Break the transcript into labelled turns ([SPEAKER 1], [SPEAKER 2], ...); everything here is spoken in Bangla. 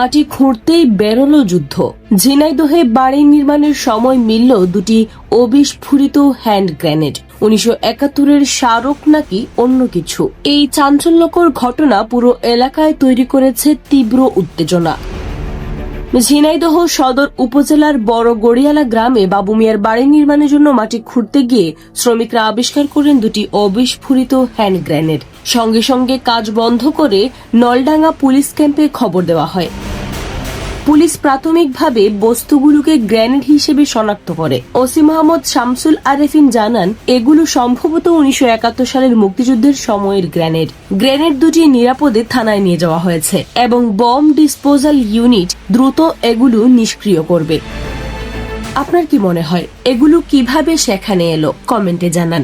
[SPEAKER 1] মাটি খুঁড়তেই বেরোলো যুদ্ধ। ঝিনাইদহে বাড়ি নির্মাণের সময় মিলল দুটি অবিস্ফুরিত হ্যান্ড গ্রেনেড। উনিশশো একাত্তরের স্মারক নাকি অন্য কিছু। এই চাঞ্চল্যকর ঘটনা পুরো এলাকায় তৈরি করেছে তীব্র উত্তেজনা। ঝিনাইদহ সদর উপজেলার বড় গড়িয়ালা গ্রামে বাবু মিয়ার বাড়ি নির্মাণের জন্য মাটি খুঁড়তে গিয়ে শ্রমিকরা আবিষ্কার করেন দুটি অবিস্ফোরিত হ্যান্ড গ্রেনেড। সঙ্গে সঙ্গে কাজ বন্ধ করে নলডাঙ্গা পুলিশ ক্যাম্পে খবর দেওয়া হয়। পুলিশ প্রাথমিকভাবে বস্তুগুলোকে গ্রেনেড হিসেবে শনাক্ত করে। ওসি মোহাম্মদ শামসুল আরেফিন জানান, এগুলো সম্ভবত উনিশশো একাত্তর সালের মুক্তিযুদ্ধের সময়ের গ্রেনেড। গ্রেনেড দুটি নিরাপদে থানায় নিয়ে যাওয়া হয়েছে এবং বম ডিসপোজাল ইউনিট দ্রুত এগুলো নিষ্ক্রিয় করবে। আপনার কি মনে হয়, এগুলো কীভাবে সেখানে এলো? কমেন্টে জানান।